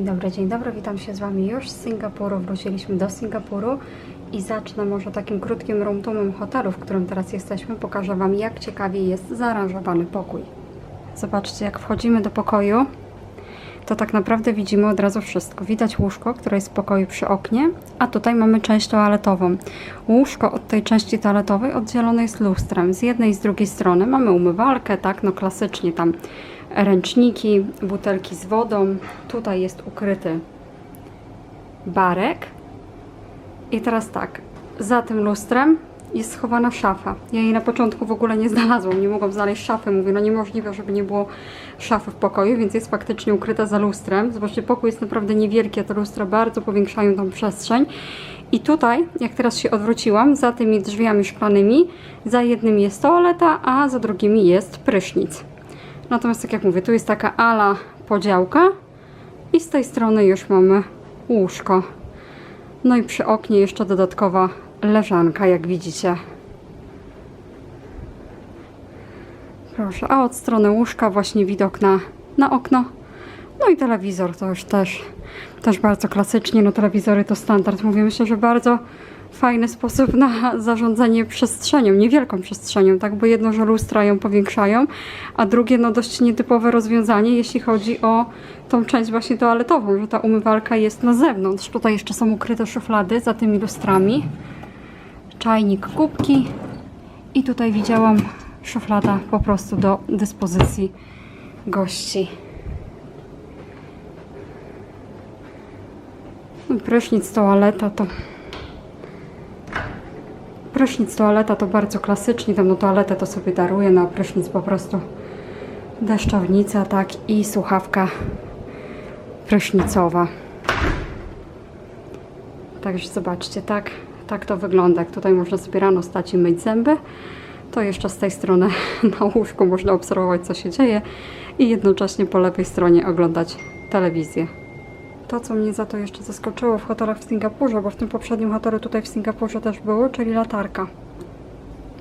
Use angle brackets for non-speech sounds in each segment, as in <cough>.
Dzień dobry, dzień dobry, witam się z Wami już z Singapuru. Wróciliśmy do Singapuru i zacznę może takim krótkim roomtoomem hotelu, w którym teraz jesteśmy. Pokażę Wam, jak ciekawie jest zaaranżowany pokój. Zobaczcie, jak wchodzimy do pokoju, to tak naprawdę widzimy od razu wszystko. Widać łóżko, które jest w pokoju przy oknie, a tutaj mamy część toaletową. Łóżko od tej części toaletowej oddzielone jest lustrem. Z jednej i z drugiej strony mamy umywalkę, tak, no klasycznie tam ręczniki, butelki z wodą. Tutaj jest ukryty barek. I teraz tak, za tym lustrem jest schowana szafa. Ja jej na początku w ogóle nie znalazłam, nie mogłam znaleźć szafy. Mówię, no niemożliwe, żeby nie było szafy w pokoju, więc jest faktycznie ukryta za lustrem. Zobaczcie, pokój jest naprawdę niewielki, a te lustra bardzo powiększają tą przestrzeń. I tutaj, jak teraz się odwróciłam, za tymi drzwiami szklanymi, za jednym jest toaleta, a za drugimi jest prysznic. Natomiast tak jak mówię, tu jest taka ala podziałka i z tej strony już mamy łóżko. No i przy oknie jeszcze dodatkowa leżanka, jak widzicie. Proszę, a od strony łóżka właśnie widok na, na okno. No i telewizor to już też, też bardzo klasycznie. No telewizory to standard. Mówię, myślę, że bardzo fajny sposób na zarządzanie przestrzenią, niewielką przestrzenią, tak? Bo jedno, że lustra ją powiększają, a drugie, no dość nietypowe rozwiązanie, jeśli chodzi o tą część właśnie toaletową, że ta umywalka jest na zewnątrz. Tutaj jeszcze są ukryte szuflady za tymi lustrami. Czajnik, kubki i tutaj widziałam szuflada po prostu do dyspozycji gości. No, Prysznic, toaleta to Prysznic, toaleta to bardzo klasycznie, tam no toaletę to sobie daruję, no a prysznic po prostu deszczownica, tak i słuchawka prysznicowa. Także zobaczcie, tak, tak to wygląda. Jak tutaj można sobie rano stać i myć zęby, to jeszcze z tej strony <laughs> na łóżku można obserwować, co się dzieje i jednocześnie po lewej stronie oglądać telewizję. To, co mnie za to jeszcze zaskoczyło w hotelach w Singapurze, bo w tym poprzednim hotelu tutaj w Singapurze też było, czyli latarka.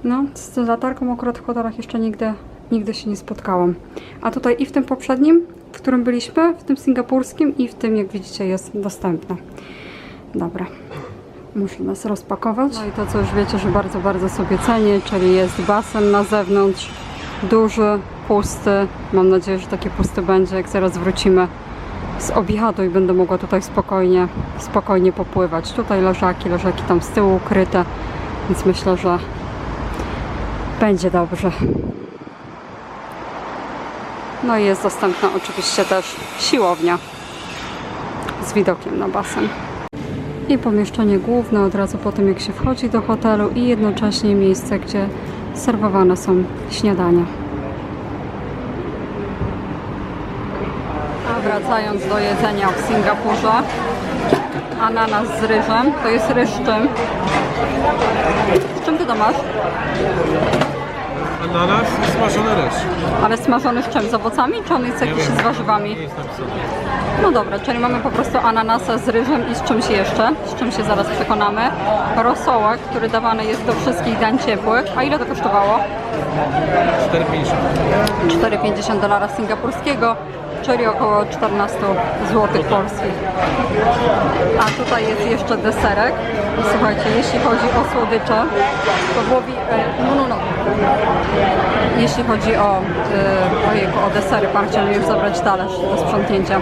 No, z latarką akurat w hotelach jeszcze nigdy, nigdy się nie spotkałam. A tutaj i w tym poprzednim, w którym byliśmy, w tym singapurskim i w tym, jak widzicie, jest dostępna. Dobra. Muszę nas rozpakować. No i to, co już wiecie, że bardzo, bardzo sobie cenię, czyli jest basen na zewnątrz, duży, pusty. Mam nadzieję, że taki pusty będzie, jak zaraz wrócimy z obiadu i będę mogła tutaj spokojnie, spokojnie popływać. Tutaj leżaki, leżaki tam z tyłu ukryte, więc myślę, że będzie dobrze. No i jest dostępna oczywiście też siłownia z widokiem na basen. I pomieszczenie główne od razu po tym jak się wchodzi do hotelu i jednocześnie miejsce, gdzie serwowane są śniadania. A wracając do jedzenia w Singapurze, ananas z ryżem, to jest ryż z czym? Z czym ty to masz? Ananas i smażony ryż. Ale smażony z czym? Z owocami, czy on jest jakiś z warzywami? Nie jest napisane. No dobra, czyli mamy po prostu ananasa z ryżem i z czymś jeszcze, z czym się zaraz przekonamy. Rosołek, który dawany jest do wszystkich dań ciepłych. A ile to kosztowało? 4,50. 4,50 dolara singapurskiego, czyli około 14 zł polskich. A tutaj jest jeszcze deserek. Słuchajcie, jeśli chodzi o słodycze, to Włowi... e, No, no, no. Jeśli chodzi o, e, ojejku, o desery, pan chciał mi już zabrać talerz do sprzątnięcia,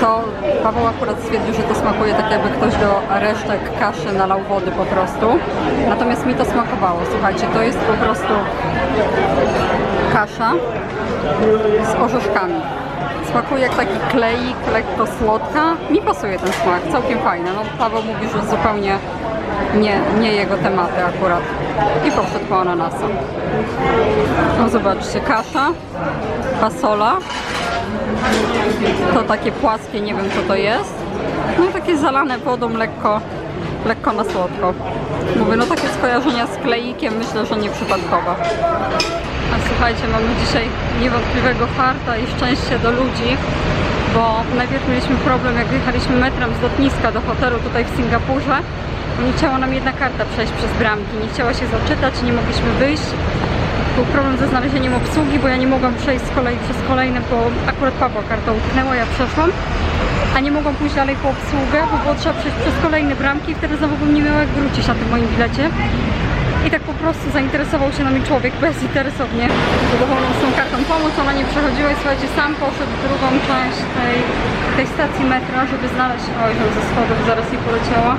to Paweł akurat stwierdził, że to smakuje tak jakby ktoś do resztek kaszy nalał wody po prostu. Natomiast mi to smakowało. Słuchajcie, to jest po prostu kasza z orzeszkami. Smakuje jak taki kleik, lekko słodka. Mi pasuje ten smak, całkiem fajny. No, Paweł mówi, że zupełnie nie, nie jego tematy akurat. I poszedł po ananasa. No zobaczcie, kasza, fasola. To takie płaskie, nie wiem co to jest. No i takie zalane wodą lekko, lekko na słodko. Mówię, no takie skojarzenia z kleikiem myślę, że nieprzypadkowe. A słuchajcie, mamy dzisiaj niewątpliwego farta i szczęście do ludzi, bo najpierw mieliśmy problem, jak jechaliśmy metrem z lotniska do hotelu tutaj w Singapurze. Nie chciała nam jedna karta przejść przez bramki, nie chciała się zaczytać, nie mogliśmy wyjść. Był problem ze znalezieniem obsługi, bo ja nie mogłam przejść z kolei przez kolejne, bo akurat Pawła karta utknęła, ja przeszłam. A nie mogłam pójść dalej po obsługę, bo było trzeba przejść przez kolejne bramki i wtedy znowu bym nie miała jak wrócić na tym moim bilecie. I tak po prostu zainteresował się nami człowiek bezinteresownie dowolną z tą kartą pomoc, ona nie przechodziła i słuchajcie, sam poszedł w drugą część tej, tej stacji metra, żeby znaleźć, oj, ze schodów zaraz jej poleciała,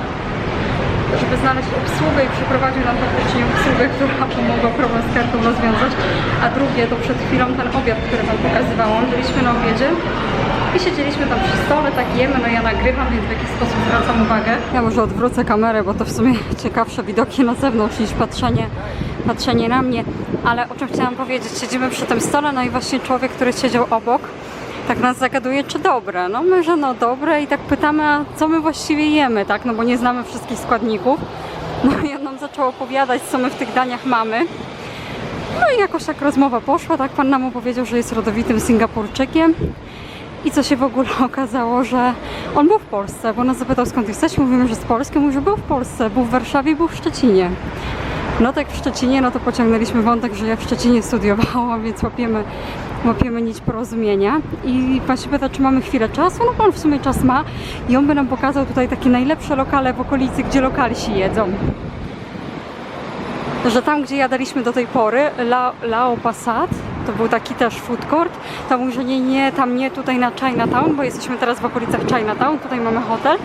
żeby znaleźć obsługę i przeprowadził nam faktycznie obsługę, która <laughs> pomogła problem z kartą rozwiązać. A drugie to przed chwilą ten obiad, który wam pokazywałam. Byliśmy na obiedzie i siedzieliśmy tam przy stole, tak jemy, no ja nagrywam, więc w jakiś sposób zwracam uwagę. Ja może odwrócę kamerę, bo to w sumie <laughs> ciekawsze widoki na zewnątrz niż patrzenie, patrzenie na mnie. Ale o czym chciałam powiedzieć, siedzimy przy tym stole, no i właśnie człowiek, który siedział obok, tak nas zagaduje, czy dobre. No my, że no dobre i tak pytamy, a co my właściwie jemy, tak? No bo nie znamy wszystkich składników. No i on nam zaczął opowiadać, co my w tych daniach mamy. No i jakoś tak rozmowa poszła, tak pan nam opowiedział, że jest rodowitym Singapurczykiem. I co się w ogóle <laughs> okazało, że on był w Polsce, bo nas zapytał skąd jesteśmy, mówimy, że z Polski, mówi, że był w Polsce, był w Warszawie, był w Szczecinie. No tak w Szczecinie, no to pociągnęliśmy wątek, że ja w Szczecinie studiowałam, więc łapiemy, łapiemy nić porozumienia. I pan się pyta, czy mamy chwilę czasu? No pan w sumie czas ma i on by nam pokazał tutaj takie najlepsze lokale w okolicy, gdzie lokalsi jedzą. Że tam, gdzie jadaliśmy do tej pory, La, Passat, to był taki też food court, to mówi, że nie, nie, tam nie, tutaj na Chinatown, bo jesteśmy teraz w okolicach Chinatown, tutaj mamy hotel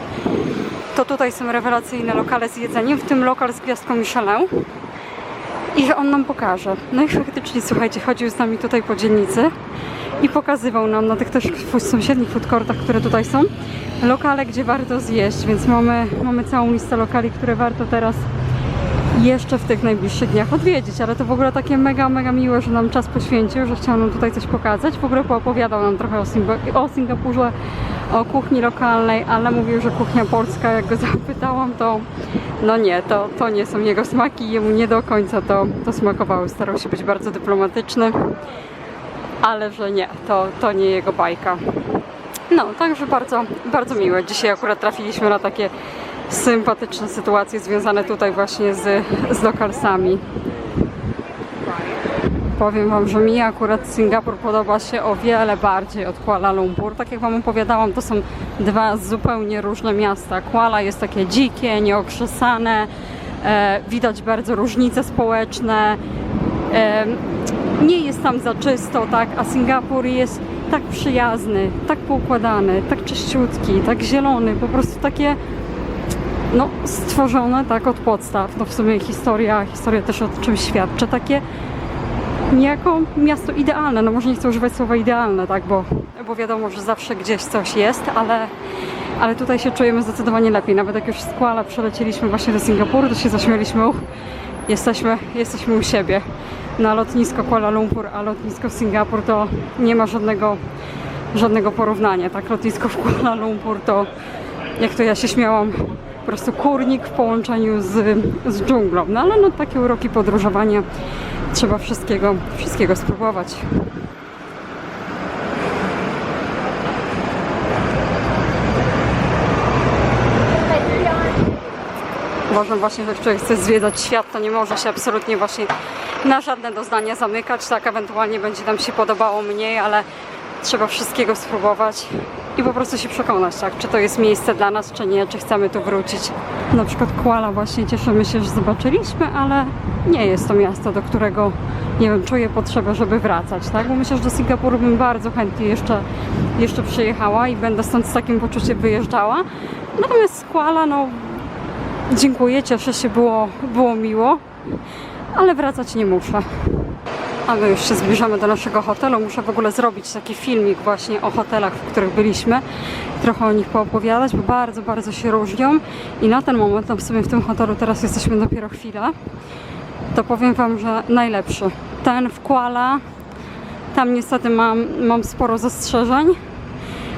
to tutaj są rewelacyjne lokale z jedzeniem, w tym lokal z gwiazdką Michelin. I on nam pokaże. No i faktycznie, słuchajcie, chodził z nami tutaj po dzielnicy i pokazywał nam na tych też sąsiednich food courtach, które tutaj są, lokale, gdzie warto zjeść, więc mamy, mamy całą listę lokali, które warto teraz jeszcze w tych najbliższych dniach odwiedzić, ale to w ogóle takie mega, mega miłe, że nam czas poświęcił, że chciał nam tutaj coś pokazać. W ogóle poopowiadał nam trochę o, o Singapurze, o kuchni lokalnej, ale mówił, że kuchnia polska, jak go <laughs> zapytałam, to no nie, to, to nie są jego smaki, jemu nie do końca to, to smakowało. Starał się być bardzo dyplomatyczny, ale że nie, to, to nie jego bajka. No, także bardzo, bardzo miłe. Dzisiaj akurat trafiliśmy na takie sympatyczne sytuacje związane tutaj właśnie z, z lokalsami. Powiem Wam, że mi akurat Singapur podoba się o wiele bardziej od Kuala Lumpur. Tak jak Wam opowiadałam, to są dwa zupełnie różne miasta. Kuala jest takie dzikie, nieokrzesane, e, widać bardzo różnice społeczne. E, nie jest tam za czysto, tak, a Singapur jest tak przyjazny, tak poukładany, tak czyściutki, tak zielony, po prostu takie no, stworzone tak od podstaw. No w sumie historia, historia też o czym świadczy. Takie niejako miasto idealne. No może nie chcę używać słowa idealne, tak, bo, bo wiadomo, że zawsze gdzieś coś jest, ale, ale tutaj się czujemy zdecydowanie lepiej. Nawet jak już z Kuala przelecieliśmy właśnie do Singapuru, to się zaśmialiśmy, jesteśmy, jesteśmy u siebie. Na lotnisko Kuala Lumpur, a lotnisko Singapur to nie ma żadnego, żadnego porównania. Tak, lotnisko w Kuala Lumpur to, jak to ja się śmiałam, prostu kurnik w połączeniu z, z dżunglą. No ale no takie uroki podróżowania trzeba wszystkiego, wszystkiego spróbować. Uważam właśnie, że jak człowiek chce zwiedzać świat, to nie może się absolutnie właśnie na żadne doznania zamykać. Tak, ewentualnie będzie nam się podobało mniej, ale trzeba wszystkiego spróbować i po prostu się przekonać, tak, czy to jest miejsce dla nas, czy nie, czy chcemy tu wrócić. Na przykład Kuala właśnie cieszymy się, że zobaczyliśmy, ale nie jest to miasto, do którego, nie wiem, czuję potrzebę, żeby wracać, tak, bo myślę, że do Singapuru bym bardzo chętnie jeszcze, jeszcze przyjechała i będę stąd z takim poczuciem wyjeżdżała. Natomiast Kuala, no, dziękuję, cieszę się, było, było miło, ale wracać nie muszę. A my już się zbliżamy do naszego hotelu. Muszę w ogóle zrobić taki filmik właśnie o hotelach, w których byliśmy. Trochę o nich poopowiadać, bo bardzo, bardzo się różnią. I na ten moment, no w sumie w tym hotelu teraz jesteśmy dopiero chwilę, to powiem Wam, że najlepszy. Ten w Kuala, tam niestety mam, mam sporo zastrzeżeń.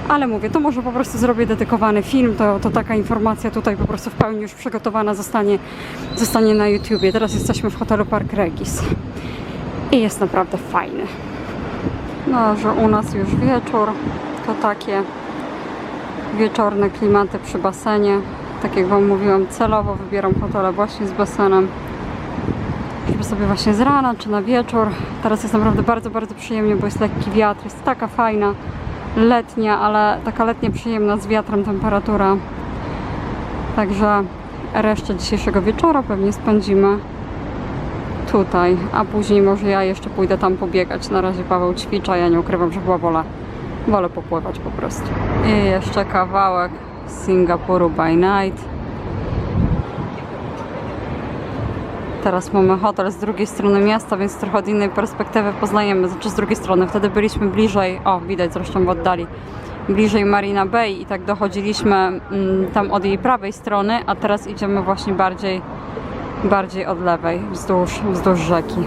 Ale mówię, to może po prostu zrobię dedykowany film, to, to taka informacja tutaj po prostu w pełni już przygotowana zostanie, zostanie na YouTubie. Teraz jesteśmy w hotelu Park Regis i jest naprawdę fajny. No, że u nas już wieczór, to takie wieczorne klimaty przy basenie. Tak jak Wam mówiłam, celowo wybieram hotele właśnie z basenem, żeby sobie właśnie z rana czy na wieczór. Teraz jest naprawdę bardzo, bardzo przyjemnie, bo jest lekki wiatr, jest taka fajna, letnia, ale taka letnia przyjemna z wiatrem temperatura. Także resztę dzisiejszego wieczora pewnie spędzimy tutaj, a później może ja jeszcze pójdę tam pobiegać. Na razie Paweł ćwicza, ja nie ukrywam, że chyba wolę, wolę popływać po prostu. I jeszcze kawałek Singapuru by night. Teraz mamy hotel z drugiej strony miasta, więc trochę od innej perspektywy poznajemy, znaczy z drugiej strony. Wtedy byliśmy bliżej, o widać zresztą w oddali, bliżej Marina Bay i tak dochodziliśmy mm, tam od jej prawej strony, a teraz idziemy właśnie bardziej, bardziej od lewej, wzdłuż, wzdłuż rzeki.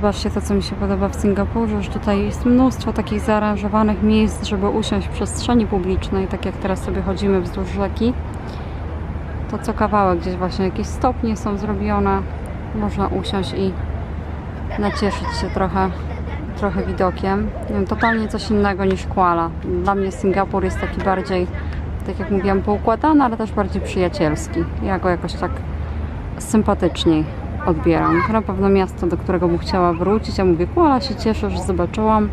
Zobaczcie to, co mi się podoba w Singapurze, że tutaj jest mnóstwo takich zaaranżowanych miejsc, żeby usiąść w przestrzeni publicznej, tak jak teraz sobie chodzimy wzdłuż rzeki. To co kawałek gdzieś właśnie jakieś stopnie są zrobione. Można usiąść i nacieszyć się trochę, trochę widokiem. Totalnie coś innego niż Kuala. Dla mnie Singapur jest taki bardziej, tak jak mówiłam, poukładany, ale też bardziej przyjacielski. Ja go jakoś tak sympatyczniej odbieram. To na pewno miasto, do którego bym chciała wrócić. Ja mówię, Kuala się cieszę, że zobaczyłam,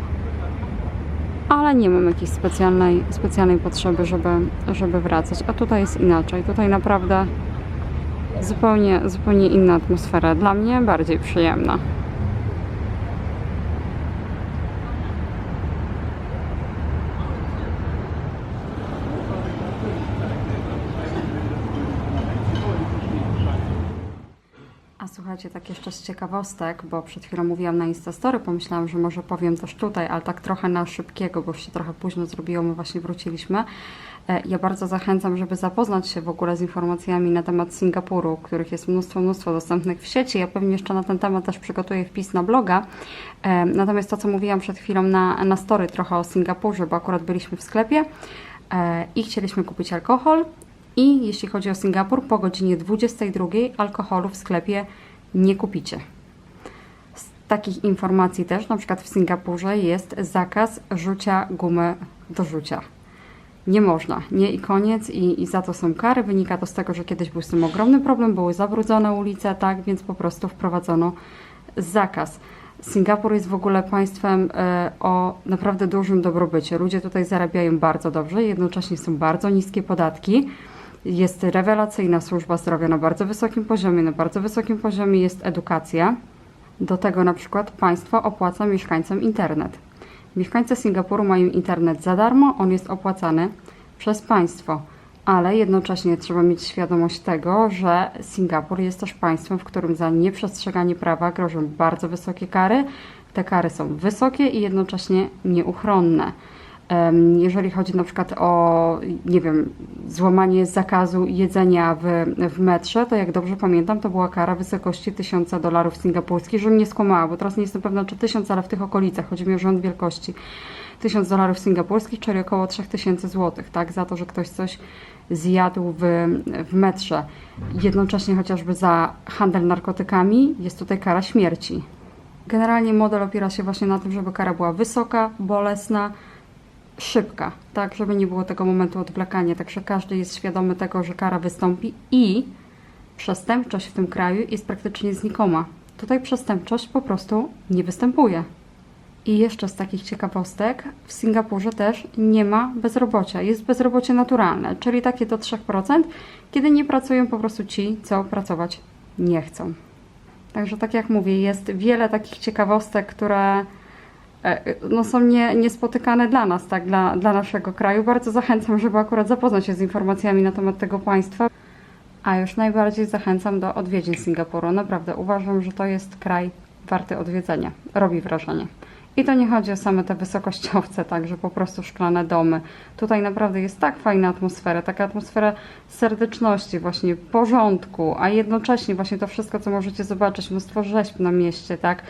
ale nie mam jakiejś specjalnej, specjalnej potrzeby, żeby, żeby wracać. A tutaj jest inaczej. Tutaj naprawdę zupełnie, zupełnie inna atmosfera. Dla mnie bardziej przyjemna. A słuchajcie, tak jeszcze z ciekawostek, bo przed chwilą mówiłam na Instastory, pomyślałam, że może powiem też tutaj, ale tak trochę na szybkiego, bo już się trochę późno zrobiło, my właśnie wróciliśmy. E, Ja bardzo zachęcam, żeby zapoznać się w ogóle z informacjami na temat Singapuru, których jest mnóstwo, mnóstwo dostępnych w sieci. Ja pewnie jeszcze na ten temat też przygotuję wpis na bloga. E, Natomiast to, co mówiłam przed chwilą na, na story trochę o Singapurze, bo akurat byliśmy w sklepie e, i chcieliśmy kupić alkohol, i jeśli chodzi o Singapur, po godzinie 22 alkoholu w sklepie nie kupicie. Z takich informacji też, na przykład w Singapurze jest zakaz rzucia gumy do rzucia. Nie można, nie i koniec i, i za to są kary. Wynika to z tego, że kiedyś był z tym ogromny problem, były zabrudzone ulice, tak, więc po prostu wprowadzono zakaz. Singapur jest w ogóle państwem e, o naprawdę dużym dobrobycie. Ludzie tutaj zarabiają bardzo dobrze, jednocześnie są bardzo niskie podatki. Jest rewelacyjna służba zdrowia na bardzo wysokim poziomie. Na bardzo wysokim poziomie jest edukacja. Do tego na przykład państwo opłaca mieszkańcom internet. Mieszkańcy Singapuru mają internet za darmo, on jest opłacany. przez państwo. Ale jednocześnie trzeba mieć świadomość tego, że Singapur jest też państwem, w którym za nieprzestrzeganie prawa grożą bardzo wysokie kary. Te kary są wysokie i jednocześnie nieuchronne. Jeżeli chodzi na przykład o, nie wiem, złamanie zakazu jedzenia w, w metrze, to jak dobrze pamiętam, to była kara wysokości 1000 dolarów singapurskich, żebym nie skłamała, bo teraz nie jestem pewna, czy 1000, ale w tych okolicach, chodzi mi o rząd wielkości. 1000 dolarów singapurskich, czyli około 3000 złotych, tak, za to, że ktoś coś zjadł w, w metrze. Jednocześnie chociażby za handel narkotykami jest tutaj kara śmierci. Generalnie model opiera się właśnie na tym, żeby kara była wysoka, bolesna, szybka, tak, żeby nie było tego momentu odwlekania. Także każdy jest świadomy tego, że kara wystąpi i przestępczość w tym kraju jest praktycznie znikoma. Tutaj przestępczość po prostu nie występuje. I jeszcze z takich ciekawostek, w Singapurze też nie ma bezrobocia. Jest bezrobocie naturalne, czyli takie do 3%, kiedy nie pracują po prostu ci, co pracować nie chcą. Także tak jak mówię, jest wiele takich ciekawostek, które no, są nie, niespotykane dla nas, tak, dla, dla naszego kraju. Bardzo zachęcam, żeby akurat zapoznać się z informacjami na temat tego państwa. A już najbardziej zachęcam do odwiedzin Singapuru. Naprawdę uważam, że to jest kraj warty odwiedzenia. Robi wrażenie. I to nie chodzi o same te wysokościowce, tak, że po prostu szklane domy. Tutaj naprawdę jest tak fajna atmosfera, taka atmosfera serdeczności, właśnie porządku, a jednocześnie właśnie to wszystko, co możecie zobaczyć, mnóstwo rzeźb na mieście, tak, E,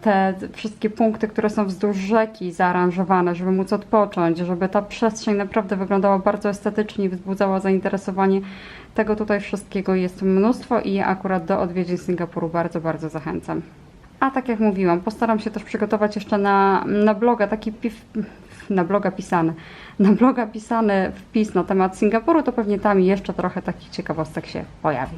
te wszystkie punkty, które są wzdłuż rzeki zaaranżowane, żeby móc odpocząć, żeby ta przestrzeń naprawdę wyglądała bardzo estetycznie i wzbudzała zainteresowanie. Tego tutaj wszystkiego jest mnóstwo i akurat do odwiedzin Singapuru bardzo, bardzo zachęcam. A tak jak mówiłam, postaram się też przygotować jeszcze na, na bloga taki pif, na bloga pisany, na bloga pisany wpis na temat Singapuru, to pewnie tam jeszcze trochę takich ciekawostek się pojawi.